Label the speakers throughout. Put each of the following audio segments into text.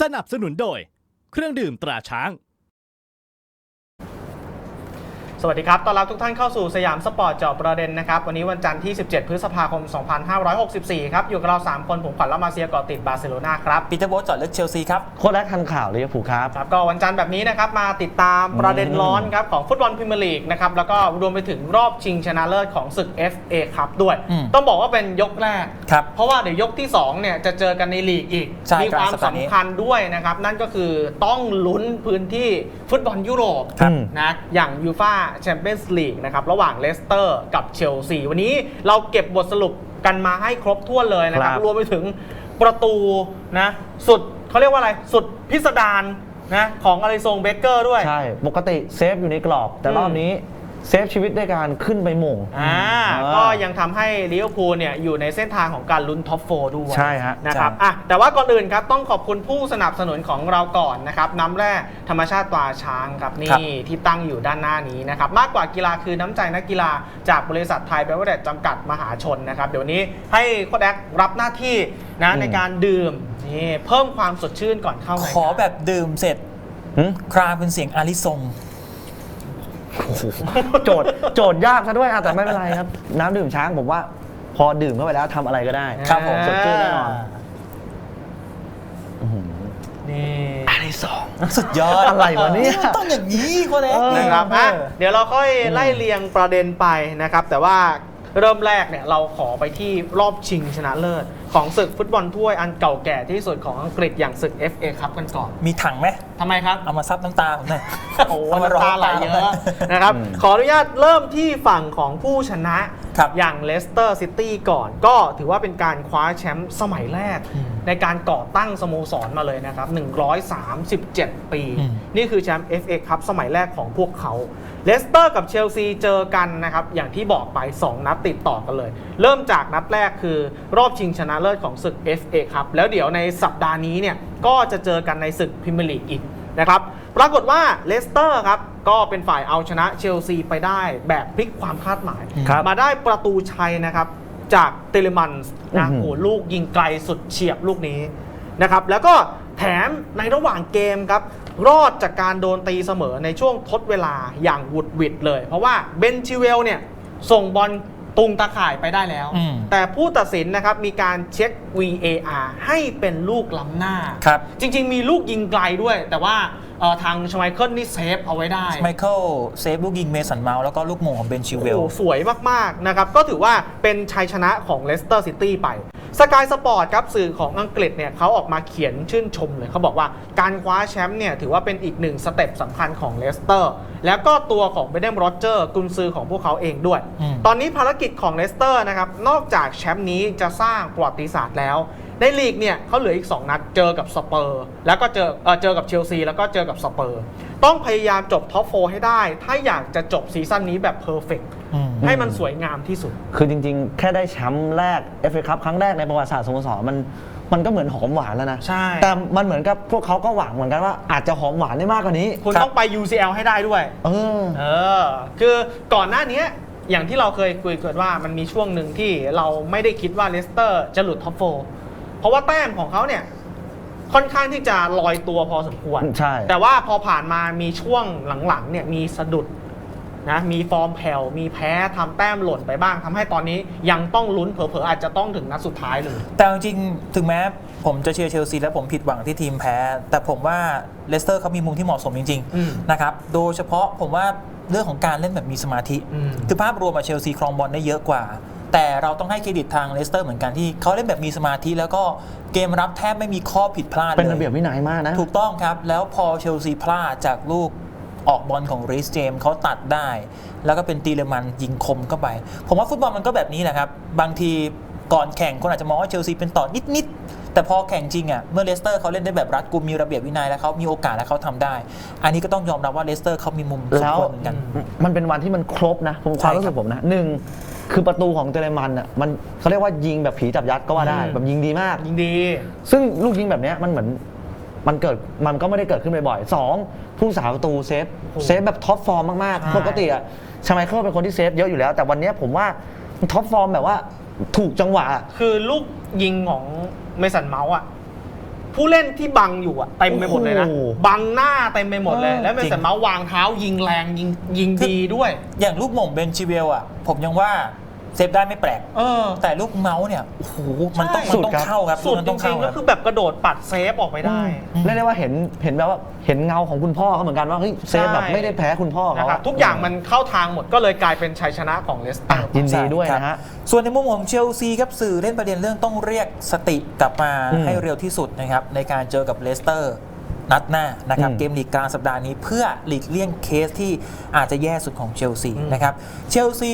Speaker 1: สนับสนุนโดย เครื่องดื่มตราช้าง
Speaker 2: ส วัสดีครับ ต้อนรับทุกท่านเข้าสู่สยามสปอร์ตเจาะประเด็นนะครับ วันนี้วันจันทร์ที่ 17 พฤษภาคม 2564 ครับ อยู่กับเรา 3 คน ผมขวัญละมาเซียเกาะติดบาร์เซโลนาครับ
Speaker 3: ปีเตอร์โบ๊ทจอดลึกเชลซีครับ
Speaker 4: โคตรแรกทันข่าวเลยครับผูครับ
Speaker 2: ครับ ก็วันจันทร์แบบนี้นะครับ มาติดตามประเด็นร้อนครับ ของฟุตบอลพรีเมียร์ลีกนะครับ แล้วก็รวมไปถึงรอบชิงชนะเลิศของศึก FA ครับด้วย
Speaker 3: อืม
Speaker 2: ต้องบอกว่าเป็นยกแรก
Speaker 3: ครับ
Speaker 2: เพราะว่าเดี๋ยวยกที่2เนี่ยจะเจอกันในลีกอีก
Speaker 3: ใช่
Speaker 2: มีความ
Speaker 3: กลางสัปดาห์นี้
Speaker 2: สำคัญด้วยนะครับ นั่นก็คือต้องลุ้นพื้นที่ฟุตบอลยุโรป
Speaker 4: ครับ
Speaker 2: นะ อย่างยูฟาแชมเปี้ยนส์ลีกนะครับระหว่างเลสเตอร์กับเชลซีวันนี้เราเก็บบทสรุปกันมาให้ครบถ้วนเลยนะครับ
Speaker 4: ครับ
Speaker 2: รวมไปถึงประตูนะสุดเขาเรียกว่าอะไรสุดพิสดารนะของอลิซงเบเกอร์ด้วย
Speaker 4: ใช่ ปกติเซฟอยู่ในกรอบ แต่
Speaker 2: อืม
Speaker 4: รอบนี้ เซฟชีวิตด้วยการขึ้นไปหม่ง
Speaker 2: อ่า
Speaker 4: อ่า
Speaker 2: ก็ยังทำให้ลิเวอร์พูลเนี่ยอยู่ในเส้นทางของการลุ้นท็อปโฟด้วย
Speaker 4: ใช่ฮะ
Speaker 2: นะครับ
Speaker 3: ใช่
Speaker 2: อะแต่ว่าก่อนอื่นครับต้องขอบคุณผู้สนับสนุนของเราก่อนนะครับน้ำแร่ธรรมชาติตราช้างครับนี่ที่ตั้งอยู่ด้านหน้านี้นะครับมากกว่ากีฬาคือน้ำใจนักกีฬาจากบริษัทไทยเบเวอร์เดจจำกัดมหาชนนะครับเดี๋ยวนี้ให้โค้ดแอครับหน้าที่นะ
Speaker 4: อืม
Speaker 2: ในการดื่มนี่เพิ่มความสดชื่นก่อนเข้าราย
Speaker 3: ขอ
Speaker 2: การ
Speaker 3: แบบดื่มเสร็จ
Speaker 4: หึ
Speaker 3: ครางเป็นเสียงอาริซง
Speaker 4: โจทย์โจทย์ยากซะด้วยอะแต่ไม่เป็นไรครับ น้ำดื่มช้างผมว่า พอดื่มเข้าไปแล้วทำอะไรก็ได้
Speaker 3: ครับผม
Speaker 4: สดชื่นแน่นอน
Speaker 2: นี่
Speaker 4: อะไรสอง
Speaker 3: สุดยอด
Speaker 4: อะไรวะเนี่ย
Speaker 3: ต้องอย่างนี้คนเล็ก
Speaker 4: เออ
Speaker 2: นะครับอะเดี๋ยวเราค่อยไล่เรียงประเด็นไปนะครับ แต่ว่าเริ่มแรกเนี่ยเราขอไปที่รอบชิงชนะเลิศของศึกฟุตบอลถ้วยอันเก่าแก่ที่สุดของอังกฤษอย่างศึก FA ครับกันก่อน
Speaker 3: มีถังไหม
Speaker 2: ทำไมครับ
Speaker 3: เอามาซับน้ำตาผมหน่อย
Speaker 2: โอ้โห
Speaker 3: เอามา
Speaker 2: น้ำตาไหลเยอะนะครับ
Speaker 4: อืม
Speaker 2: ขออนุญาตเริ่มที่ฝั่งของผู้ชนะ ครับอย่างเลสเตอร์ซิตี้ก่อน ก็ถือว่าเป็นการคว้าแชมป์สมัยแรก
Speaker 3: อืม
Speaker 2: ในการก่อตั้งสโมสรมาเลยนะครับ 137 ปี
Speaker 3: อืม
Speaker 2: นี่คือแชมป์ FA ครับสมัยแรกของพวกเขาเลสเตอร์กับเชลซีเจอกันนะครับ อย่างที่บอกไป 2 นัดติดต่อกันเลย เริ่มจากนัดแรกคือรอบชิงชนะเลิศของศึก FA ครับแล้วเดี๋ยวในสัปดาห์นี้เนี่ยก็จะเจอกันในศึกพรีเมียร์ลีกอีก นะครับ ปรากฏว่าเลสเตอร์ครับ ก็เป็นฝ่ายเอาชนะเชลซีไปได้แบบพลิกความคาดหมาย
Speaker 4: ครับ
Speaker 2: มาได้ประตูชัยนะครับ จากเตเลมันส์นะ
Speaker 4: อื้อหือ
Speaker 2: โอ้โหลูกยิงไกลสุดเฉียบลูกนี้นะครับ แล้วก็แถมในระหว่างเกมครับ รอดจากการโดนตีเสมอในช่วงทดเวลาอย่างหวุดหวิดเลย เพราะว่าเบนชิเวลเนี่ยส่งบอล ตุงตาข่ายไปได้แล้ว
Speaker 3: อืม
Speaker 2: แต่ผู้ตัดสินนะครับมีการเช็ค VAR ให้เป็นลูกล้ำหน้า
Speaker 3: ครับ
Speaker 2: จริง ๆ มีลูกยิงไกลด้วย แต่ว่าเอ่อทางชไมเคิลนี่เซฟเอาไว้ได้
Speaker 3: ไมเคิลเซฟลูกยิงเมสันเมาส์แล้วก็ลูกโมงของเบนชิวเวล
Speaker 2: โอ้โหสวยมากๆนะครับ ก็ถือว่าเป็นชัยชนะของเลสเตอร์ซิตี้ไปสกายสปอร์ตครับสื่อของอังกฤษเนี่ยเขาออกมาเขียนชื่นชมเลยเขาบอกว่าการคว้าแชมป์เนี่ยถือว่าเป็นอีกหนึ่งสเต็ปสำคัญของเลสเตอร์แล้วก็ตัวของเบเดมโรเจอร์กุนซือของพวกเขาเองด้วย
Speaker 3: อืม
Speaker 2: ตอนนี้ภารกิจของเลสเตอร์นะครับนอกจากแชมป์นี้จะสร้างประวัติศาสตร์แล้ว ในลีกเนี่ยเขาเหลืออีก 2 นัดเจอกับสเปอร์ แล้วก็เจอเอ่อเจอกับเชลซี แล้วก็เจอกับสเปอร์ ต้องพยายามจบท็อปโฟให้ได้ ถ้าอยากจะจบซีซั่นนี้แบบเพอร์เฟก
Speaker 3: อืม
Speaker 2: ให้มันสวยงามที่สุด
Speaker 4: คือจริงๆ แค่ได้แชมป์แรก FA คัพครั้งแรกในประวัติศาสตร์สโมสรมันมันก็เหมือนหอมหวานแล้วนะ
Speaker 2: ใช่
Speaker 4: แต่มันเหมือนกับพวกเขาก็หวังเหมือนกันว่าอาจจะหอมหวานได้มากกว่านี้
Speaker 2: คุณ
Speaker 3: ครับ
Speaker 2: ต้องไป UCL ให้ได้ด้วย
Speaker 4: เออ
Speaker 2: เออ คือก่อนหน้านี้อย่างที่เราเคยคุยกันว่ามันมีช่วงหนึ่งที่เราไม่ได้คิดว่าเลสเตอร์จะหลุดท็อปโฟเพ ราะว่าแต้มของเขาเนี่ยค่อนข้างที่จะลอยตัวพอสมควร
Speaker 4: ใช่
Speaker 2: แต่ว่าพอผ่านมามีช่วงหลังๆเนี่ยมีสะดุดนะมีฟอร์มแผ่วมีแพ้ทำแต้มหล่นไปบ้างทำให้ตอนนี้ยังต้องลุ้นเผลอๆอาจจะต้องถึงนัดสุดท้ายเลย
Speaker 3: แต่จริงๆถึงแม้ผมจะเชียร์เชลซีแล้วผมผิดหวังที่ทีมแพ้ แต่ผมว่าเลสเตอร์เขามีมุมที่เหมาะสมจริง
Speaker 2: อืม
Speaker 3: ๆนะครับโดยเฉพาะผมว่าเรื่องของการเล่นแบบมีสมาธิ
Speaker 2: อืม
Speaker 3: คือภาพรวมอะเชลซีครองบอลได้เยอะกว่า แต่เราต้องให้เครดิตทางเลสเตอร์เหมือนกันที่เขาเล่นแบบมีสมาธิ แล้วก็เกมรับแทบไม่มีข้อผิดพลาดเลย
Speaker 4: เป็นระเบียบวินัยมากนะ
Speaker 3: ถูกต้องครับ แล้วพอเชลซีพลาดจากลูกออกบอลของรีสเจมเขาตัดได้ แล้วก็เป็นตีเลมันยิงคมเข้าไป ผมว่าฟุตบอลมันก็แบบนี้แหละครับ บางทีก่อนแข่งคนอาจจะมองว่าเชลซีเป็นต่อนิดๆแต่พอแข่งจริงอะเมื่อเลสเตอร์เขาเล่นได้แบบรัดกุมมีระเบียบวินัยแล้วเขามีโอกาสและเขาทำได้ อันนี้ก็ต้องยอมรับว่าเลสเตอร์เขามีมุมสม
Speaker 4: แล้ว
Speaker 3: ควรเหมือนกัน
Speaker 4: มันเป็นวันที่มันครบนะผมความ
Speaker 3: ใช่ครับ
Speaker 4: รู้สึกผมนะหนึ่ง คือประตูของเตเลมันอะมันเขาเรียกว่ายิงแบบผีจับยัดก็ว่าได้
Speaker 2: อืม
Speaker 4: แบบยิงดีมาก
Speaker 2: ยิงดี
Speaker 4: ซึ่งลูกยิงแบบเนี้ยมันเหมือนมันเกิดมันก็ไม่ได้เกิดขึ้นบ่อยๆสองผู้สาประตูเซฟ
Speaker 2: โอ้
Speaker 4: เซฟแบบท็อปฟอร์มมาก
Speaker 2: ใช่
Speaker 4: ๆปกติอะชาไมเคิลเป็นคนที่เซฟเยอะอยู่แล้ว แต่วันเนี้ยผมว่าท็อปฟอร์มแบบว่าถูกจังหวะ
Speaker 2: คือลูกยิงของเมสันเมาส์อะ ผู้เล่นที่บังอยู่อะเต็มไปหมดเลยนะ
Speaker 4: โอ้โห
Speaker 2: บังหน้าเต็มไปหมดเลย
Speaker 4: เออ
Speaker 2: แล้วเป็น
Speaker 3: จริง
Speaker 2: แต่เมาส์วางเท้ายิงแรงยิงยิงดีด้วย
Speaker 3: อย่างลูกหม่งเบนชิเวลอะ ผมยังว่าเซฟได้ไม่แปลก
Speaker 2: เออ
Speaker 3: แต่ลูกเมาส์เนี่ยโอ้โหมันต้อง
Speaker 2: ใช่
Speaker 3: มันต้องเข้าครับ
Speaker 2: สุด
Speaker 3: มัน
Speaker 2: จ
Speaker 3: ต้อง
Speaker 2: ริ
Speaker 3: เข้าง
Speaker 2: ๆ
Speaker 3: ค
Speaker 2: ก็
Speaker 3: รับ
Speaker 2: คือแบบกระโดดปัดเซฟออกไปได้
Speaker 3: อืม
Speaker 4: เรียกได้ว่าเห็นเห็นแบบว่าเห็นเงาของคุณพ่อเขาเหมือนกันว่าเฮ้ยเซฟแบบ
Speaker 2: ใช่
Speaker 4: ไม่ได้แพ้คุณพ่อ
Speaker 2: นะ
Speaker 4: เขา
Speaker 2: ครับทุกอย่างมันเข้าทางหมดก็เลยกลายเป็นชัยชนะของเลสเตอ
Speaker 4: อะ
Speaker 2: ร์
Speaker 4: ยินดีด้วยนะฮะ
Speaker 3: ส่วนในมุมของเชลซีครับสื่อเล่นประเด็นเรื่องต้องเรียกสติกลับมา
Speaker 4: อืม
Speaker 3: ให้เร็วที่สุดนะครับในการเจอกับเลสเตอร์นัดหน้านะครับ
Speaker 4: อืม
Speaker 3: เกมลีกกลางสัปดาห์นี้เพื่อหลีกเลี่ยงเคสที่อาจจะแย่สุดของเชลซี
Speaker 2: อืม
Speaker 3: นะครับเชลซี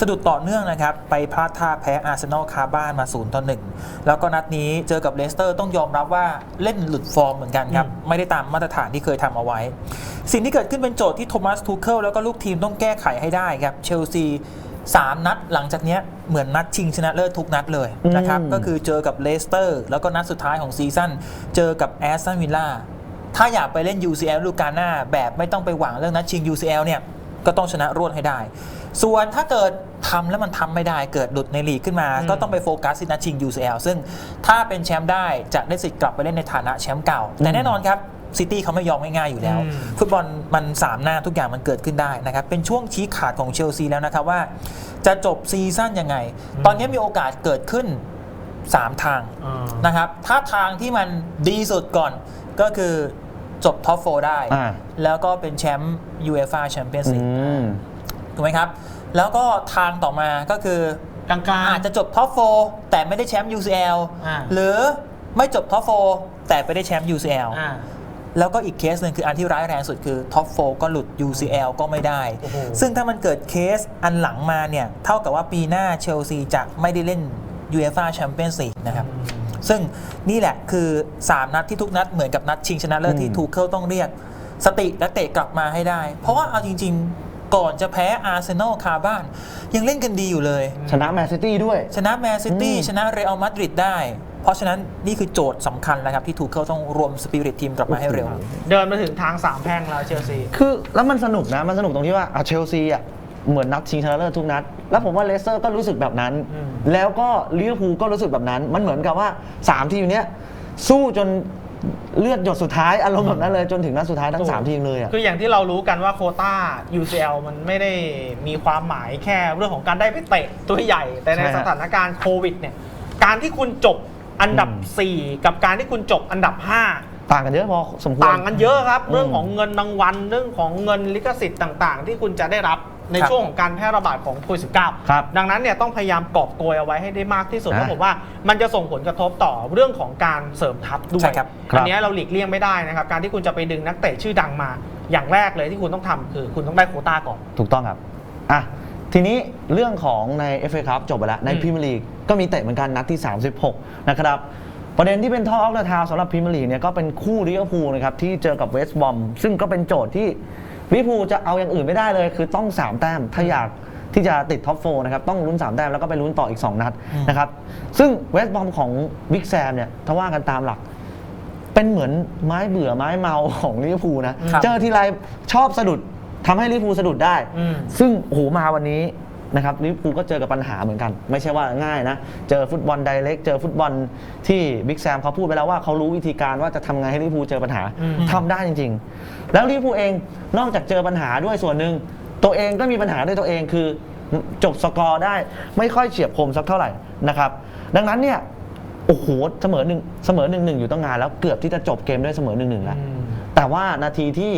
Speaker 3: สะดุดต่อเนื่องนะครับ ไปพลาดท่าแพ้อาร์เซนอลคาบ้านมา0ต่อ1แล้วก็นัดนี้เจอกับเลสเตอร์ต้องยอมรับว่าเล่นหลุดฟอร์มเหมือนกันครับ ไม่ได้ตามมาตรฐานที่เคยทำเอาไว้ สิ่งที่เกิดขึ้นเป็นโจทย์ที่โทมัสทูเคิลแล้วก็ลูกทีมต้องแก้ไขให้ได้ครับเชลซี สามนัดหลังจากเนี้ยเหมือนนัดชิงชนะเลิศทุกนัดเลยนะครับ
Speaker 4: อืม
Speaker 3: ก็คือเจอกับเลสเตอร์ แล้วก็นัดสุดท้ายของซีซั่นเจอกับแอสตันวิลล่าถ้าอยากไปเล่น UCL ฤดูกาลหน้าแบบไม่ต้องไปหวังเรื่องนัดชิง UCL เนี่ยก็ต้องชนะรวดให้ได้ ส่วนถ้าเกิดทำแล้วมันทำไม่ได้เกิดหลุดในลีกขึ้นมา
Speaker 2: อืม
Speaker 3: ก็ต้องไปโฟกัสที่นัดชิง UCL ซึ่งถ้าเป็นแชมป์ได้จะได้สิทธิ์กลับไปเล่นในฐานะแชมป์เก่า แต่แน่นอนครับ ซิตี้เขาไม่ยอมง่ายๆอยู่แล้ว
Speaker 2: อืม
Speaker 3: ฟุตบอลมันสามหน้าทุกอย่างมันเกิดขึ้นได้นะครับ เป็นช่วงชี้ขาดของเชลซีแล้วนะครับว่าจะจบซีซั่นยังไง ตอนนี้มีโอกาสเกิดขึ้น 3 ทาง
Speaker 2: อ่า
Speaker 3: นะครับ ถ้าทางที่มันดีสุดก่อนก็คือจบท็อปโฟได้
Speaker 4: อ่า
Speaker 3: แล้วก็เป็นแชมป์ยูเอฟ่าแชมเปี้ยนส์
Speaker 4: อื
Speaker 3: ลีก
Speaker 4: ม
Speaker 3: ถูกไหมครับ แล้วก็ทางต่อมาก็คือ
Speaker 2: กลางๆ
Speaker 3: อาจจะจบท็อปโฟแต่ไม่ได้แชมป์ UCL
Speaker 2: อ่า
Speaker 3: หรือไม่จบท็อปโฟแต่ไปได้แชมป์ UCL
Speaker 2: อ่า
Speaker 3: แล้วก็อีกเคสหนึ่งคืออันที่ร้ายแรงสุดคือท็อปโฟก็หลุด UCL ก็ไม่ได้
Speaker 2: โอ้โห
Speaker 3: ซึ่งถ้ามันเกิดเคสอันหลังมาเนี่ย เท่ากับว่าปีหน้าเชลซีจะไม่ได้เล่น UEFA Champions League นะครับ ซึ่งนี่แหละคือ 3 นัดที่ทุกนัดเหมือนกับนัดชิงชนะเลิศที่
Speaker 4: อืม
Speaker 3: ทูเคิลต้องเรียก สติและเตะกลับมาให้ได้ เพราะว่าเอาจริง ๆ ก่อนจะแพ้อาร์เซนอลคาบ้าน ยังเล่นกันดีอยู่เลย
Speaker 4: ชนะแมนซิตี้ด้วย
Speaker 3: ชนะแมนซิตี้
Speaker 4: อืม
Speaker 3: ชนะเรอัลมาดริดได้เพ ราะฉะนั้นนี่คือโจทย์สำคัญแล้วครับที่ทูเคิลต้องรวมสปิริตทีมกลับมาให้เร็ว
Speaker 2: เดินมาถึงทางสามแพร่งแล้วเชลซี
Speaker 4: คือแล้วมันสนุกนะ มันสนุกตรงที่ว่าอะเชลซีอะเหมือนนัดชิงชนะเลิศทุกนัด แล้วผมว่าเลสเตอร์ก็รู้สึกแบบนั้น
Speaker 2: อืม
Speaker 4: แล้วก็ลิเวอร์พูลก็รู้สึกแบบนั้น มันเหมือนกับว่า 3 ทีมเนี้ยสู้จนเลือดหยดสุดท้ายอารมณ์แบบนั้นเลยจนถึงนัดสุดท้ายทั้ง 3 ทีมเลยอะ
Speaker 2: คืออย่างที่เรารู้กันว่าโควต้า UCL มันไม่ได้มีความหมายแค่เรื่องของการได้ไปเตะตัวใหญ่ แต่ใน
Speaker 4: ใช่ฮะ
Speaker 2: สถานการณ์โควิดเนี่ย การที่คุณจบ อันดับ
Speaker 4: อืม
Speaker 2: 4กับการที่คุณจบอันดับ 5
Speaker 4: ต่างกันเยอะพอสมควร
Speaker 2: ต่างกันเยอะครับ
Speaker 4: อืม
Speaker 2: เรื่องของเงินรางวัลเรื่องของเงินลิขสิทธิ์ต่าง ๆ ที่คุณจะได้รับใน
Speaker 3: ครับ
Speaker 2: ช่วงของการแพร่ระบาดของโควิด -19
Speaker 4: ครับ
Speaker 2: ดังนั้นเนี่ยต้องพยายามกอบโกยเอาไว้ให้ได้มากที่สุด
Speaker 4: อะ
Speaker 2: เพราะผมว่ามันจะส่งผลกระทบต่อเรื่องของการเสริมทัพด้ว
Speaker 3: ใช่
Speaker 2: ย
Speaker 3: ครับ
Speaker 2: อันเนี้ยเราหลีกเลี่ยงไม่ได้นะครับ การที่คุณจะไปดึงนักเตะชื่อดังมา อย่างแรกเลยที่คุณต้องทำคือ คุณต้องได้โควต้าก่อน
Speaker 4: ถูกต้องครับ อะ ทีนี้เรื่องของใน FA Cup จบไปแล้ว ใน
Speaker 2: อืม
Speaker 4: พรีเมียร์ลีกก็มีเตะเหมือนกันนัดที่ 36 นะครับ ประเด็นที่เป็นท่อออฟเดอะทาวสำหรับพรีเมียร์ลีกเนี่ยก็เป็นคู่ลิเวอร์พูลนะครับที่เจอกับเวสต์บอมซึ่งก็เป็นโจทย์ที่ลิเวอร์พูลจะเอาอย่างอื่นไม่ได้เลย คือต้อง 3 แต้มถ้าอยากที่จะติดท็อปโฟนะครับต้องลุ้น 3 แต้มแล้วก็ไปลุ้นต่ออีก 2 นัด
Speaker 3: อืม
Speaker 4: นะครับซึ่งเวสต์บอมของบิ๊กแซมเนี่ยถ้าว่ากันตามหลักเป็นเหมือนไม้เบื่อไม้เมาของลิเวอร์พูลนะ
Speaker 3: ครับ
Speaker 4: เจอทีไรชอบสะดุด ทำให้ลิเวอร์พูลสะดุดได้
Speaker 2: อืม
Speaker 4: ซึ่งโอ้โหมาวันนี้นะครับลิเวอร์พูลก็เจอกับปัญหาเหมือนกัน ไม่ใช่ว่าง่ายนะ เจอฟุตบอลไดเรกเจอฟุตบอลที่บิ๊กแซมเขาพูดไปแล้วว่าเขารู้วิธีการว่าจะทำไงให้ลิเวอร์พูลเจอปัญหา
Speaker 2: อืม
Speaker 4: ทำได้จริง ๆ แล้วลิเวอร์พูลเองนอกจากเจอปัญหาด้วยส่วนหนึ่งตัวเองก็มีปัญหาด้วยตัวเองคือจบสกอร์ได้ไม่ค่อยเฉียบคมสักเท่าไหร่นะครับดังนั้นเนี่ยโอ้โหเสมอหนึ่งเสมอหนึ่งหนึ่งอยู่ตั้งนานแล้วเกือบที่จะจบเกมด้วยเสมอหนึ่งหนึ่งแล้ว
Speaker 2: อืม
Speaker 4: แต่ว่านาทีที่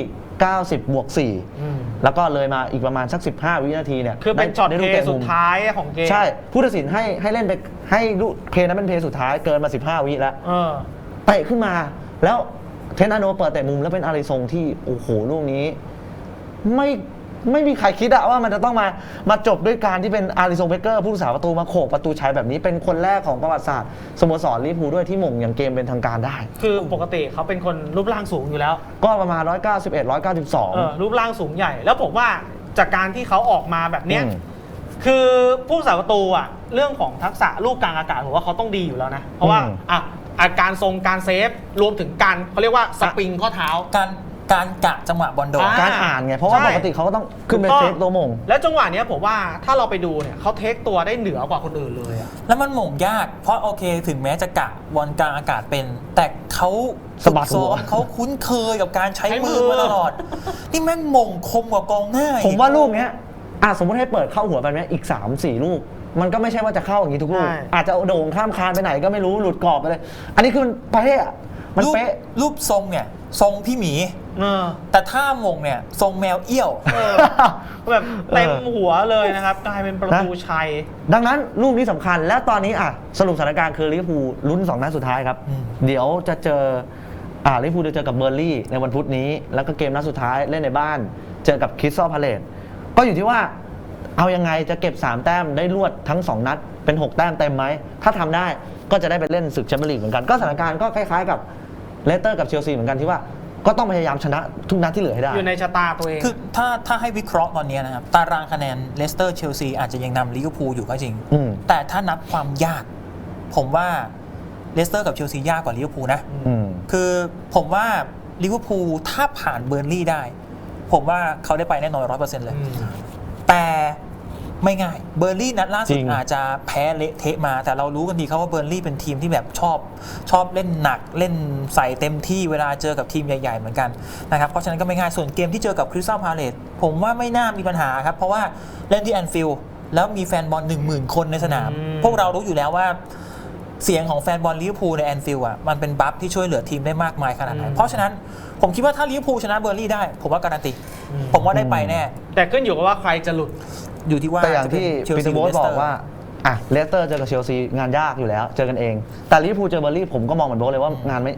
Speaker 4: 90 บวก4
Speaker 2: อืม
Speaker 4: แล้วก็เลยมาอีกประมาณสัก 15 วินาทีเนี่ย
Speaker 2: คือเป็น
Speaker 4: ได้
Speaker 2: ช็อต
Speaker 4: ได้
Speaker 2: เพ
Speaker 4: ลูก
Speaker 2: ล
Speaker 4: เตะ
Speaker 2: ย์สุ
Speaker 4: มุ
Speaker 2: ด
Speaker 4: ม
Speaker 2: ท้ายของเกม
Speaker 4: ใช่ผู้ตัดสินให้ให้เล่นไปให้ลูกเพลย์นั้นเป็นเพลย์สุดท้ายเกินมา 15 วิแล้ว
Speaker 2: เออ
Speaker 4: เตะขึ้นมา แล้วเทนอาโนเปิดเตะมุมแล้วเป็นอาริซงที่ โอ้โห ลูกนี้ ไม่ ไม่มีใครคิดอะว่ามันจะต้องมามาจบด้วยการที่เป็นอาริซงเบเกอร์ผู้รักษาประตูมาโขกประตูชัยแบบนี้เป็นคนแรกของประวัติศาสตร์สโมสรลิเวอร์พูลด้วยที่หม่งอย่างเกมเป็นทางการได้
Speaker 2: คือปกติเขาเป็นคนรูปร่างสูงอยู่แล้ว
Speaker 4: ก็ประมาณ 191
Speaker 2: เออ
Speaker 4: 192
Speaker 2: รูปร่างสูงใหญ่ แล้วผมว่าจากการที่เขาออกมาแบบเนี้ย
Speaker 4: อืม
Speaker 2: คือผู้รักษาประตูอะเรื่องของทักษะลูกกลางอากาศผมว่าเขาต้องดีอยู่แล้วนะ เพราะว่า
Speaker 4: อืม
Speaker 2: อะอาการทรงการเซฟรวมถึงการเขาเรียกว่าสปริงข้อเท้า
Speaker 3: การ การกะจังหวะบอลโดน
Speaker 2: อ่า
Speaker 4: การอ่านไง เพราะว่า
Speaker 2: ใช่
Speaker 4: ปกติเขาก็ต้องขึ้นไป
Speaker 2: ถูกต้อง
Speaker 4: เซฟตัวหมง
Speaker 2: แล้วจังหวะเนี้ยผมว่าถ้าเราไปดูเนี่ยเขาเทคตัวได้เหนือกว่าคนอื่นเลยอะ
Speaker 3: แล้วมันหม่งยาก เพราะโอเคถึงแม้จะกะบอลกลางอากาศเป็น แต่เขา
Speaker 4: สะบัดหัว
Speaker 3: ฝึกซ้อมเขาคุ้นเคยกับการใช้
Speaker 2: ใช้มื
Speaker 3: มื
Speaker 2: อ
Speaker 3: อ มาตลอด นี่แม่งหม่งคมกว่ากองหน้าอีก
Speaker 4: ผมว่าลูกเนี้ยอะสมมติให้เปิดเข้าหัวไปไหมอีก 3 4 ลูก มันก็ไม่ใช่ว่าจะเข้าอย่างนี้ทุกลูก
Speaker 2: ใช่
Speaker 4: อาจจะโด่งข้ามคานไปไหนก็ไม่รู้หลุดกรอบไปเลย อันนี้คือมันเป๊ะอะมัน
Speaker 3: รูป
Speaker 4: เป๊ะ
Speaker 3: รูปทรงเนี่ย ทรงพี่หมี
Speaker 2: เออ
Speaker 3: แต่ท่าหม่งเนี่ยทรงแมวเอี้ยว
Speaker 2: เออแบบเต็มหัวเลยนะครับ กลายเป็นประตูชัย
Speaker 4: ดังนั้นลูกนี้สำคัญและตอนนี้อะสรุปสถานการณ์คือลิเวอร์พูลลุ้น 2 นัดสุดท้ายครับ
Speaker 3: อืม
Speaker 4: เดี๋ยวจะเจออ่าลิเวอร์พูลจะเจอกับเบอร์ลี่ในวันพุธนี้ แล้วก็เกมนัดสุดท้ายเล่นในบ้าน เจอกับคริสตัลพาเลตก็อยู่ที่ว่าเอายังไงจะเก็บ 3 แต้มได้รวดทั้ง 2 นัดเป็น 6 แต้มเต็มไหม ถ้าทำได้ก็จะได้ไปเล่นศึกแชมเปี้ยนลีกเหมือนกัน ก็สถานการณ์ก็คล้ายๆกับ เลสเตอร์กับเชลซีเหมือนกันที่ว่าก็ต้องพยายามชนะทุกนัดที่เหลือให้ได้
Speaker 2: อยู่ในชะตาตัวเอง
Speaker 3: คือถ้าถ้าให้วิเคราะห์ตอนนี้นะครับ ตารางคะแนนเลสเตอร์เชลซีอาจจะยังนำลิเวอร์พูลอยู่ก็จริง
Speaker 4: อืม
Speaker 3: แต่ถ้านับความยาก ผมว่าเลสเตอร์กับเชลซียากกว่าลิเวอร์พูลนะ
Speaker 4: อืม
Speaker 3: คือผมว่าลิเวอร์พูลถ้าผ่านเบอร์นลี่ได้ ผมว่าเขาได้ไปแน่นอนร้อยเปอร์เซ็นต์เลย แต่ ไม่ง่าย เบอร์นลี่นัดล่าสุ
Speaker 4: จ
Speaker 3: ด
Speaker 4: ริง
Speaker 3: อาจจะแพ้เละเทะมา แต่เรารู้กันดีครับว่าเบอร์นลี่เป็นทีมที่แบบชอบ ชอบเล่นหนักเล่นใส่เต็มที่เวลาเจอกับทีมใหญ่ ๆ เหมือนกันนะครับเพราะฉะนั้นก็ไม่ง่ายส่วนเกมที่เจอกับคริสตัลพาเลตผมว่าไม่น่ามีปัญหาครับ เพราะว่าเล่นที่แอนฟิลด์แล้วมีแฟนบอล1 0,000 คนในสนาม
Speaker 2: อืม
Speaker 3: พวกเรารู้อยู่แล้วว่าเสียงของแฟนบอลลิเวอร์พูลในแอนฟิลด์อะมันเป็นบัฟที่ช่วยเหลือทีมได้มากมายขนาดไหน
Speaker 2: อืม
Speaker 3: เพราะฉะนั้น ผมคิดว่าถ้าลิเวอร์พูลชนะเบอร์นลี่ได้ ผมว่าการันตีผมว่าได้ไปแน่
Speaker 2: แต่ขึ้นอยู่กับว่าใครจะหลุด
Speaker 3: อยู่ที่ว่า
Speaker 4: แต่อย่างที่
Speaker 3: จะเป็น
Speaker 4: ปีเตอร์โบส
Speaker 3: Chelsea
Speaker 4: บอกว่าอะเลสเตอร์เจอกับเชลซีงานยากอยู่แล้ว เจอกันเอง แต่ลิเวอร์พูลเจอเบอร์ลี่ผมก็มองเหมือนโบสเลยว่างานไม่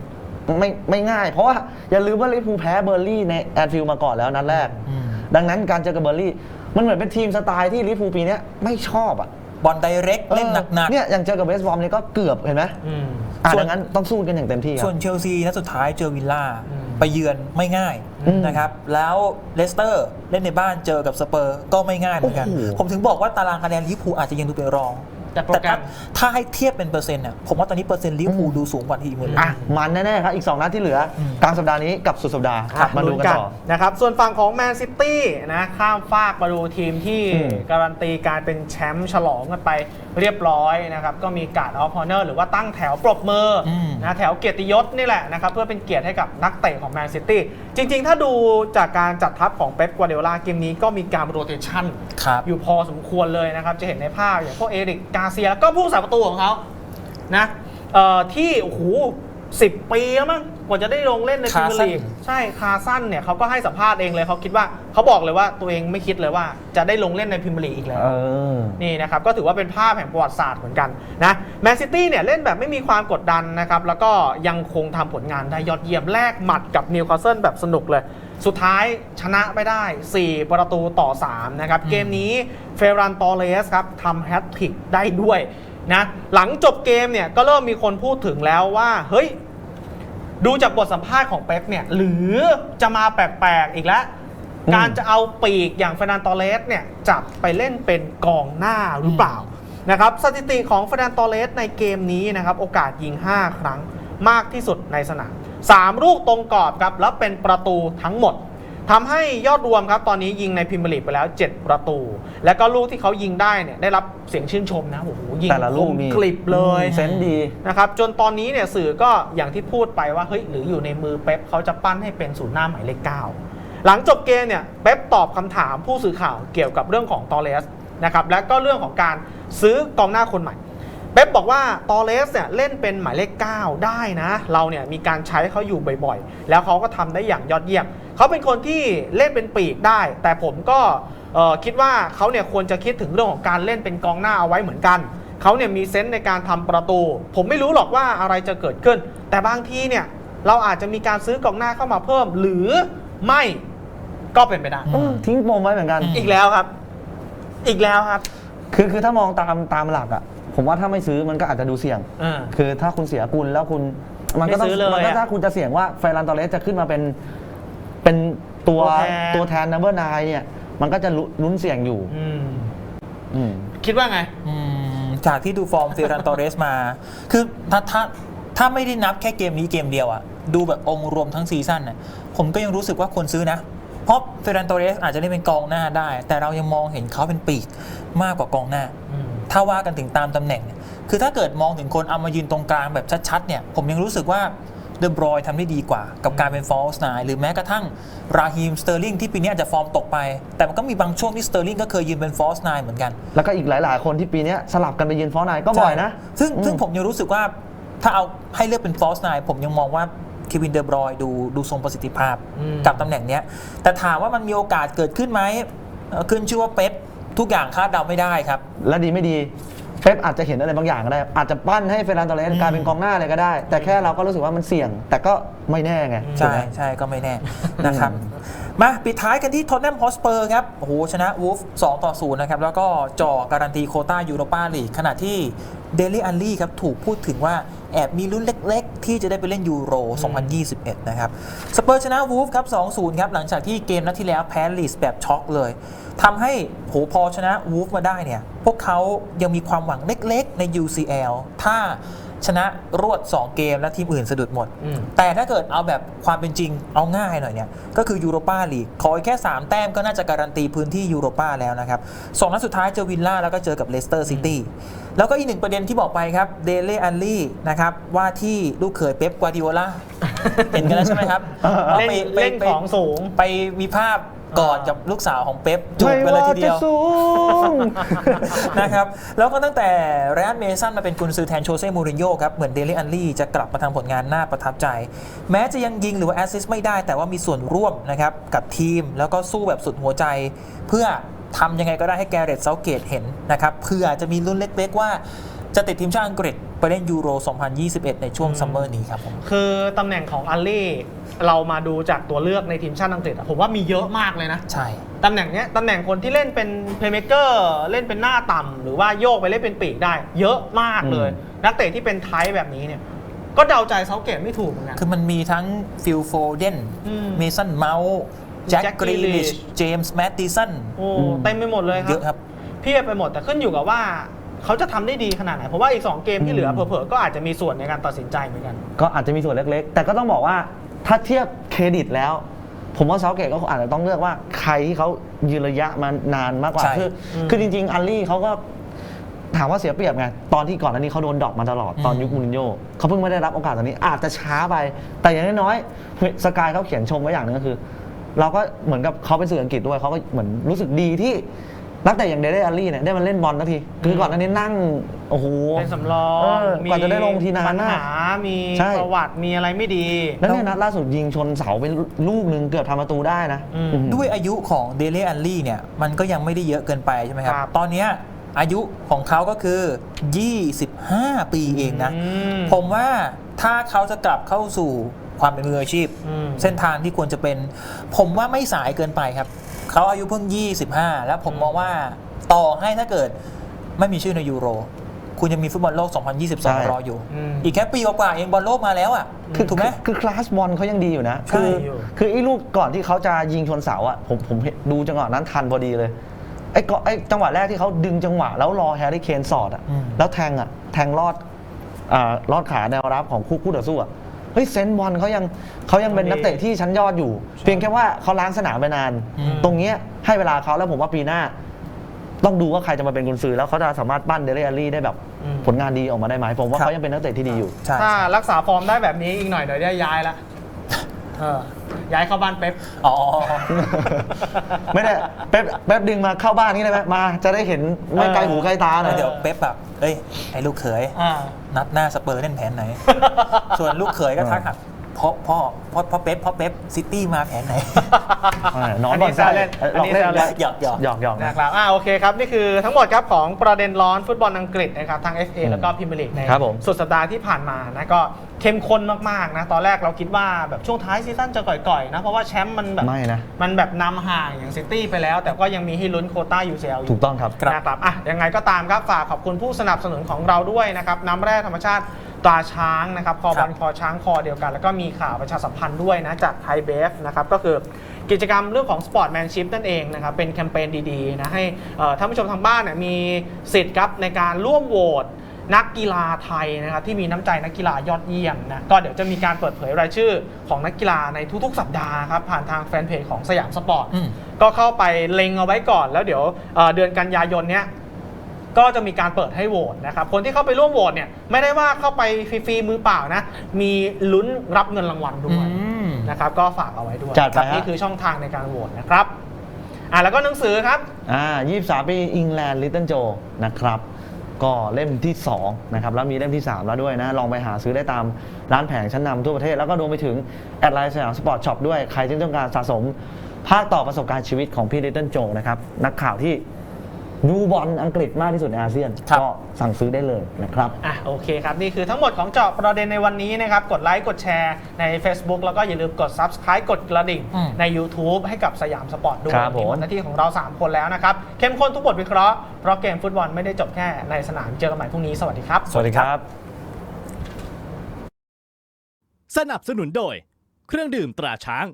Speaker 4: ไม่ไม่ง่าย เพราะว่าอย่าลืมว่าลิเวอร์พูลแพ้เบอร์ลี่ในแอนฟิลด์มาก่อนแล้วนัดแรก
Speaker 3: อืม
Speaker 4: ดังนั้นการเจอกับเบอร์ลี่มันเหมือนเป็นทีมสไตล์ที่ลิเวอร์พูลปีเนี้ยไม่ชอบอะ
Speaker 3: บอลไดเรกเล่นหนัก
Speaker 4: ออเนี่ยอย่างเจอกับเวสต์บอมเนี่ยก็เกือบเห็นไหม
Speaker 2: อืม
Speaker 4: อะ
Speaker 3: ส่วน
Speaker 4: ดังนั้นต้องสู้กันอย่างเต็มที่ค
Speaker 3: ๆ
Speaker 4: รับ
Speaker 3: ส่วนเชลซีนัดสุดท้ายเจอวิลล่า
Speaker 2: อืม
Speaker 3: ไปเยือนไม่ง่าย
Speaker 4: อืม
Speaker 3: นะครับ แล้วเลสเตอร์เล่นในบ้านเจอกับสเปอร์ก็ไม่ง่ายเหมือนกัน
Speaker 4: โอ้โห
Speaker 3: ผมถึงบอกว่าตารางคะแนนลิเวอร์พูลอาจจะยังดูเป็นรอง
Speaker 2: แต่โปรแกร
Speaker 3: ถ้ามถ้าให้เทียบเป็นเปอร์เซ็นต์น่ะผมว่าตอนนี้เปอร์เซ็นต์ลิเวอร์พูลดูสูงกว่าทีมอื่นเลย
Speaker 4: อะ มันแน่ๆครับอีก 2 นัดที่เหลืออ
Speaker 3: ม
Speaker 4: กลางสัปดาห์นี้กับสุดสัปดาห์
Speaker 2: อะ
Speaker 4: มาดูกันต่อ
Speaker 2: นะครับ ส่วนฝั่งของแมนซิตี้นะข้ามฟากมาดูทีมที่
Speaker 4: อืม
Speaker 2: การันตีการเป็นแชมป์ฉลองกันไปเรียบร้อยนะครับ ก็มีการ์ดออฟฮอเนอร์หรือว่าตั้งแถวปรบมืออ
Speaker 3: ม
Speaker 2: นะแถวเกียรติยศนี่แหละนะครับ เพื่อเป็นเกียรติให้กับนักเตะของแมนซิตี้จริง ๆ ถ้าดูจากการจัดทัพของเป๊ปกวาเดโอลาเกมนี้ก็มีการโรเตชัน
Speaker 3: ครับ
Speaker 2: อยู่พอสมควรเลยนะครับ จะเห็นในภาพอย่างพวกเอริกกาเซียแล้วก็ผู้สาประตูของเขานะเอ่อที่โอ้โหสิบปีแล้วมั้งกว่าจะได้ลงเล่นในพรีเมียร์ลีก
Speaker 3: คาซัน
Speaker 2: ใช่คาสั้นเนี่ยเขาก็ให้สัมภาษณ์เองเลยเขาคิดว่าเขาบอกเลยว่าตัวเองไม่คิดเลยว่าจะได้ลงเล่นในพรีเมียร์ลีกอีกแล้ว
Speaker 4: เออ
Speaker 2: นี่นะครับก็ถือว่าเป็นภาพแห่งประวัติศาสตร์เหมือนกันนะแมนซิตี้เนี่ยเล่นแบบไม่มีความกดดันนะครับแล้วก็ยังคงทำผลงานได้ยอดเยี่ยมแลกหมัดกับนิวคาสเซิลแบบสนุกเลย สุดท้ายชนะไม่ได้ 4 ประตูต่อ 3 นะครับ เกมนี้เฟรันตอเลสครับทำแฮตทริกได้ด้วยนะหลังจบเกมเนี่ยก็เริ่มมีคนพูดถึงแล้วว่า เฮ้ย ดูจากบทสัมภาษณ์ของเป๊ปเนี่ยหรือจะมาแปลกๆอีกแล้ว
Speaker 4: อืม
Speaker 2: การจะเอาปีกอย่างเฟรนันโตเลสเนี่ยจับไปเล่นเป็นกองหน้าหรือเปล่านะครับสถิติของเฟรนันโตเลสในเกมนี้นะครับโอกาสยิง 5 ครั้งมากที่สุดในสนาม 3 ลูกตรงกรอบครับแล้วเป็นประตูทั้งหมดทำให้ยอดรวมครับตอนนี้ยิงในพรีเมียร์ลีกไปแล้ว 7 ประตู แล้วก็ลูกที่เขายิงได้เนี่ยได้รับเสียงชื่นชมนะโอ้โหยิง
Speaker 4: แต่ละลูก
Speaker 2: คม
Speaker 4: นี่
Speaker 2: กลิบเลย
Speaker 4: เซนส์ดี
Speaker 2: นะครับจนตอนนี้เนี่ยสื่อก็อย่างที่พูดไปว่าเฮ้ยหรืออยู่ในมือเป๊ปเขาจะปั้นให้เป็นศูนย์หน้าหมายเลขเก้าหลังจบเกมเนี่ยเป๊ปตอบคำถามผู้สื่อข่าวเกี่ยวกับเรื่องของตอเลสนะครับและก็เรื่องของการซื้อกองหน้าคนใหม่ เป๊ปบอกว่าตอเลสเนี่ยเล่นเป็นหมายเลข 9 ได้นะ เราเนี่ยมีการใช้เขาอยู่บ่อยๆ แล้วเขาก็ทำได้อย่างยอดเยี่ยมเขาเป็นคนที่เล่นเป็นปีกได้ แต่ผมก็เอ่อคิดว่าเขาเนี่ยควรจะคิดถึงเรื่องของการเล่นเป็นกองหน้าเอาไว้เหมือนกันเขาเนี่ยมีเซนส์ในการทำประตู ผมไม่รู้หรอกว่าอะไรจะเกิดขึ้น แต่บางทีเนี่ยเราอาจจะมีการซื้อกองหน้าเข้ามาเพิ่ม หรือไม่ก็เป็นไปได้
Speaker 4: เออทิ้งปมไว้เหมือนกัน
Speaker 2: อีกแล้วครับ อีกแล้วครับ
Speaker 4: คือคือถ้ามองตามตามหลักอะ ผมว่าถ้าไม่ซื้อมันก็อาจจะดูเสี่ยง
Speaker 2: อ่า
Speaker 4: คือถ้าคุณเสียกุลแล้วคุณมันก็ต้อง
Speaker 2: ไม่ซื้อเลย
Speaker 4: มันก็
Speaker 2: อะ
Speaker 4: ถ้าคุณจะเสี่ยงว่าเฟรนันตอเลสจะขึ้นมาเป็นเป็นตัว
Speaker 2: ตัวแทน
Speaker 4: ตัวแทนนัมเบอร์นเนี่ย มันก็จะลุ้นลุ้นเสี่ยงอยู่
Speaker 2: อืม
Speaker 4: อืม
Speaker 2: คิดว่าไง
Speaker 3: อืมจากที่ดูฟอร์มเฟรันตอเรสมา คือถ้าถ้าถ้าไม่ได้นับแค่เกมนี้เกมเดียวอะดูแบบองค์รวมทั้งซีซั่นน่ะผมก็ยังรู้สึกว่าควรซื้อนะ เพราะเฟรนโตเรสอาจจะเล่นเป็นกองหน้าได้ แต่เรายังมองเห็นเขาเป็นปีกมากกว่ากองหน้า
Speaker 2: อืม
Speaker 3: ถ้าว่ากันถึงตามตำแหน่งเนี่ยคือถ้าเกิดมองถึงคนเอามายืนตรงกลางแบบชัดๆเนี่ยผมยังรู้สึกว่าเดบรอยทำได้ดีกว่า กับการเป็นฟอลส์นหรือแม้กระทั่งราฮีมสเตอร์ลิงที่ปีนี้อาจจะฟอร์มตกไป แต่มันก็มีบางช่วงที่สเตอร์ลิงก็เคยยืนเป็นฟอลส์นเหมือนกัน
Speaker 4: แล้วก็อีกหลาย ๆ คนที่ปีเนี้ยสลับกันไปยืนฟอร์นายก็บ่อยนะ
Speaker 3: ใช่ซึ่ง
Speaker 4: อืม
Speaker 3: ซึ่งผมยังรู้สึกว่าถ้าเอาให้เลือกเป็นฟอลส์นผมยังมองว่าเควินเดอบรอยดูดูทรงประสิทธิภาพ
Speaker 2: อืม
Speaker 3: กับตำแหน่งเนี้ยแต่ถามว่ามันมีโอกาสเกิดขึ้นไหมเอ่อขึ้นชื่อว่าเป๊ป ทุกอย่างคาดเดาไม่ได้ครับ
Speaker 4: และดีไม่ดีเป๊ปอาจจะเห็นอะไรบางอย่างก็ได้ อาจจะปั้นให้เฟรนันโตเรสกลายเป็นกองหน้าเลยก็ได้ แต่แค่เราก็รู้สึกว่ามันเสี่ยง แต่ก็ไม่แน่ไงถูก
Speaker 3: ใช่
Speaker 4: ไหม
Speaker 3: ใช่ก็ไม่แน่นะครับมาปิดท้ายกันที่ท o ตแนมฮอสเปอร์ครับโอ้โหชนะวูฟ2ต่อ0นะครับ แล้วก็จ่อการันตีโควต้ายูโรปาลีกขณะที่ เดลี่อัลลี่ครับถูกพูดถึงว่าแอบมีลุ้นเล็กๆ ที่จะได้ไปเล่นยูโร 2021 นะครับ สเปอร์ชนะวูฟครับ 2-0 ครับ หลังจากที่เกมนัดที่แล้วแพ้ลีสแบบช็อกเลยทำให้โหพอชนะวูฟมาได้เนี่ย พวกเขายังมีความหวังเล็กๆ ใน UCL ถ้า ชนะรวด 2 เกมและทีมอื่นสะดุดหมด
Speaker 2: อืม
Speaker 3: แต่ถ้าเกิดเอาแบบความเป็นจริงเอาง่ายหน่อยเนี่ย ก็คือยูโรปาลีกขออีกแค่ 3 แต้มก็น่าจะการันตีพื้นที่ยูโรปาแล้วนะครับสองนัดสุดท้ายเจอวิลล่าแล้วก็เจอกับเลสเตอร์ซิตี้แล้วก็อีกหนึ่งประเด็นที่บอกไปครับเดเล่อัลลี่นะครับว่าที่ลูกเขยเป๊ปกวาดิโอลา เห็นกันแล้วใช่ไหมครับ
Speaker 2: เล่น
Speaker 3: ไปไป
Speaker 2: เล่น
Speaker 3: ไป
Speaker 2: ของสูง
Speaker 3: ไปมีภาพ กอดกับลูกสาวของเป๊ปจูบ
Speaker 4: ไม่
Speaker 3: กันเลย
Speaker 4: ว่า
Speaker 3: ทีเดี
Speaker 4: จะ
Speaker 3: ยว
Speaker 4: สูง
Speaker 3: นะครับแล้วก็ตั้งแต่แรอันเมสันมาเป็นกุนซือแทนโชเซ่มูรินโญ่ครับ เหมือนเดลิอันลี่จะกลับมาทำผลงานน่าประทับใจ แม้จะยังยิงหรือว่าแอสซิสต์ไม่ได้แต่ว่ามีส่วนร่วมนะครับกับทีม แล้วก็สู้แบบสุดหัวใจเพื่อทำยังไงก็ได้ให้แกเรตเซาเกตเห็นนะครับเพื่อจะมีรุ่นเล็ก ๆ ว่าจะติดทีมชาติอังกฤษไปเล่นยูโร 2021 ในช่วงซัมเมอร์นี้ครับผม
Speaker 2: คือตำแหน่งของอัลลี่ เรามาดูจากตัวเลือกในทีมชาติอังกฤษอะผมว่ามีเยอะมากเลยนะ
Speaker 3: ใช่
Speaker 2: ตำแหน่งเนี้ยตำแหน่งคนที่เล่นเป็นเพลย์เม k เกอร์เล่นเป็นหน้าต่ำหรือว่าโยกไปเล่นเป็นปีกได้ เยอะมากเลย
Speaker 4: อืม
Speaker 2: นักเตะที่เป็นไทป์แบบนี้เนี่ย ก็เดาใจเซาเกตไม่ถูกเหมือนกัน
Speaker 3: คือมันมีทั้งฟิลโฟเดน
Speaker 2: อืม
Speaker 3: เมสันเมาส์แจ็ค
Speaker 2: Jack
Speaker 3: กรีลิช
Speaker 2: Grealish
Speaker 3: เจมส์แมตติสัน
Speaker 2: โอ้เต็มไปหมดเลยค
Speaker 3: เย
Speaker 2: รับ
Speaker 3: อะครับ
Speaker 2: เพียบไปหมดแต่ขึ้นอยู่กับว่าเขาจะทำได้ดีขนาดไหน เพราะว่าอีก 2 เกมที่เหลือ
Speaker 4: อืม
Speaker 2: เผลอๆก็อาจจะมีส่วนในการตัดสินใจเหมือนกัน
Speaker 4: ก็อาจจะมีส่วนเล็กๆ แต่ก็ต้องบอกว่า ถ้าเทียบเครดิตแล้ว ผมว่าเซาเกตก็อาจจะต้องเลือกว่าใครที่เขายืนระยะมานานมากกว่า
Speaker 3: ใช่
Speaker 4: คือ
Speaker 2: อืม
Speaker 4: คือจริง ๆ อัลลี่เขาก็ถามว่าเสียเปรียบไง ตอนที่ก่อนอันนี้เขาโดนดรอปมาตลอด ตอนยุคมูรินโญ่เขาเพิ่งไม่ได้รับโอกาสตอนนี้ อาจจะช้าไป แต่อย่างน้อยๆสกายเขาเขียนชมไว้อย่างหนึงก็คือ เราก็เหมือนกับเขาเป็นสื่ออังกฤษด้วยเขาก็เหมือนรู้สึกดีที่ นักแต่อย่างเดเรอัลลี่เนี่ยได้มาเล่นบอลทันที คือก่อนอันนี้นั่ง โอ้โห
Speaker 2: เป็นสำรอ
Speaker 4: เองอกว่าจะได้ลงทีนาน
Speaker 2: ปัญ
Speaker 4: มาก
Speaker 2: หามี
Speaker 4: ใช่
Speaker 2: ประวัติมีอะไรไม่ดี
Speaker 4: แล้วเนี่ยนัดล่าสุดยิงชนเสาเป็นลูกหนึ่งเกือบทำประตูได้นะ
Speaker 2: อืม
Speaker 4: อืม
Speaker 3: ด้วยอายุของเดเ y อัลลี่เนี่ย มันก็ยังไม่ได้เยอะเกินไปใช่ไหมครับ
Speaker 2: ครับ
Speaker 3: ตอนเนี้ยอายุของเขาก็คือ 25 ปีเองนะ
Speaker 2: อืม
Speaker 3: ผมว่าถ้าเขาจะกลับเข้าสู่ความเป็นมืออาชีพ
Speaker 2: อืม
Speaker 3: เส้นทางที่ควรจะเป็น ผมว่าไม่สายเกินไปครับ เขาอายุเพิ่ง 25 แล้วผมมองว่าต่อให้ถ้าเกิดไม่มีชื่อในยูโร คุณยังมีฟุตบอลโลก
Speaker 4: ใช่
Speaker 3: 2022 รออยู่
Speaker 2: อืม
Speaker 3: อีกแค่ปีกว่าๆเองบอลโลกมาแล้วอะ
Speaker 4: คือ
Speaker 3: ถูกไหม
Speaker 4: คือคือคลาสบอลเขายังดีอยู่นะ
Speaker 3: ใช่
Speaker 4: คือ
Speaker 2: อยู่
Speaker 4: คือไอ้ลูกก่อนที่เขาจะยิงชนเสาอะผมผมเห็นดูจังหวะนั้นทันพอดีเลยไอ้ก็ไอ้จังหวะแรกที่เขาดึงจังหวะ แล้วรอแฮร์รี่เคนสอดอะ
Speaker 3: อืม
Speaker 4: แล้วแทงอะแทงลอดอ่าลอดขาแนวรับของคู่คู่ต่อสู้อะ เฮ้ยเซนต์บอลเขายังเขายังเป็นนักเตะที่ชั้นยอดอยู่ เพียงแค่ว่าเขาล้างสนามไปนาน
Speaker 3: อืม
Speaker 4: ตรงเนี้ยให้เวลาเขาแล้วผมว่าปีหน้า ต้องดูว่าใครจะมาเป็นกุนซือแล้วเขาจะสามารถปั้นเดเรอัลลี่ได้แบบ
Speaker 2: อืม
Speaker 4: ผลงานดีออกมาได้ไหมผมว่า
Speaker 3: ครับ
Speaker 4: เขายังเป็นนักเตะที่ดีอยู่
Speaker 3: ใช่
Speaker 2: ถ้ารักษาฟอร์มได้แบบนี้อีกหน่อยเดี๋ยวได้ย้ายละเออ ย้ายเข้าบ้านเป๊ป
Speaker 3: อ๋อ
Speaker 4: ไม่ได้เป๊ปเป๊ปดึงมาเข้าบ้านนี่ได้ไหมมาจะได้เห็นไม่ไกลหูไกลตาหน่อย
Speaker 3: เดี๋ยวเป๊ปแบบเอ้ยไอ้ลูกเขย
Speaker 2: อ่า
Speaker 3: นัดหน้าสเปอร์เล่นแผนไหน ส่วนลูกเขยก็ทักหัก พ่อพ่อพ่อพ่อเป๊ปพ่อเป๊ปซิตี้มาแผนไหน
Speaker 4: อ่านอน
Speaker 2: อัน
Speaker 4: บ
Speaker 2: นี้
Speaker 4: อลไส้
Speaker 2: แซวเล่น
Speaker 4: เอ้ย
Speaker 2: อันนี้
Speaker 4: หล
Speaker 2: แซ
Speaker 4: อก
Speaker 2: วเล่
Speaker 4: เล่
Speaker 2: น
Speaker 4: น
Speaker 3: หยอกหยอก
Speaker 4: หยอกหยอก
Speaker 2: นะ
Speaker 4: นะครับ
Speaker 2: อ่าโอเคครับนี่คือทั้งหมดครับของประเด็นร้อนฟุตบอลอังกฤษนะครับทั้ง FA
Speaker 4: อืม
Speaker 2: แล้วก็พิมพ์ลีกใน
Speaker 4: ครับผม
Speaker 2: สุดสัปดาห์ที่ผ่านมานะก็เข้มข้นมากๆนะตอนแรกเราคิดว่าแบบช่วงท้ายซีซั่นจะก่อยๆนะเพราะว่าแชมป์มันแบบ
Speaker 4: ไม่นะ
Speaker 2: มันแบบนำห่างอย่างซิตี้ไปแล้ว แต่ก็ยังมีให้ลุ้นโควต้า UCL อยู่
Speaker 4: ถูกต้องครับ
Speaker 3: ครับ
Speaker 2: นะครับอะยังไงก็ตามครับฝากขอบคุณผู้สนับสนุนของเราด้วยนะครับน้ำแร่ธรรมชาติ ตราช้างนะครับคอบอลคอช้างคอเดียวกัน แล้วก็มีข่าวประชาสัมพันธ์ด้วยนะจากไทยเบฟนะครับก็คือกิจกรรมเรื่องของสปอร์ตแมนชิพนั่นเองนะครับเป็นแคมเปญดีๆนะให้เอ่อท่านผู้ชมทางบ้านเนี่ยมีสิทธิ์ครับในการร่วมโหวตนักกีฬาไทยนะครับที่มีน้ำใจนักกีฬายอดเยี่ยมนะก็เดี๋ยวจะมีการเปิดเผยรายชื่อของนักกีฬาในทุกๆ สัปดาห์ครับผ่านทางแฟนเพจของสยามสปอร์ต
Speaker 3: อืม
Speaker 2: ก็เข้าไปเล็งเอาไว้ก่อน แล้วเดี๋ยวเอ่อเดือนกันยายนเนี้ย ก็จะมีการเปิดให้โหวตนะครับ คนที่เข้าไปร่วมโหวตเนี่ยไม่ได้ว่าเข้าไปฟรีๆมือเปล่านะ มีลุ้นรับเงินรางวัลด้วย
Speaker 3: อืม
Speaker 2: นะครับ ก็ฝากเอาไว้ด้วย
Speaker 4: จัดไป
Speaker 2: ครับ
Speaker 4: ฮะ
Speaker 2: นี่คือช่องทางในการโหวตนะครับอะแล้วก็หนังสือครับ
Speaker 4: อ่า23 ปีอิงแลนด์ลิตเติ้ลโจนะครับ ก็เล่มที่ 2 นะครับ แล้วมีเล่มที่ 3 แล้วด้วยนะ ลองไปหาซื้อได้ตามร้านแผงชั้นนำทั่วประเทศ แล้วก็รวมไปถึง แอดไลน์สยามสปอร์ตช็อปด้วย ใครที่ต้องการสะสม ภาคต่อประสบการณ์ชีวิตของพี่ลิตเติ้ลโจนะครับ นักข่าวที่ ดูบอลอังกฤษมากที่สุดในอาเซียน
Speaker 3: ครับ
Speaker 4: ก็สั่งซื้อได้เลยนะครับ
Speaker 2: อะโอเคครับ นี่คือทั้งหมดของเจาะประเด็นในวันนี้นะครับ กดไลค์กดแชร์ใน Facebook แล้วก็อย่าลืมกด Subscribe กดกระดิ่ง
Speaker 3: อืม
Speaker 2: ใน YouTube ให้กับสยามสปอร์ตด้วย
Speaker 4: ครับผม
Speaker 2: นี่หมดหน้าที่ของเรา 3 คนแล้วนะครับ เข้มข้นทุกบทวิเคราะห์เพราะเกมฟุตบอลไม่ได้จบแค่ในสนามเจอกันใหม่พรุ่งนี้สวัสดีครับ
Speaker 4: สวัสดีครับ
Speaker 1: สนับสนุนโดย เครื่องดื่มตราช้าง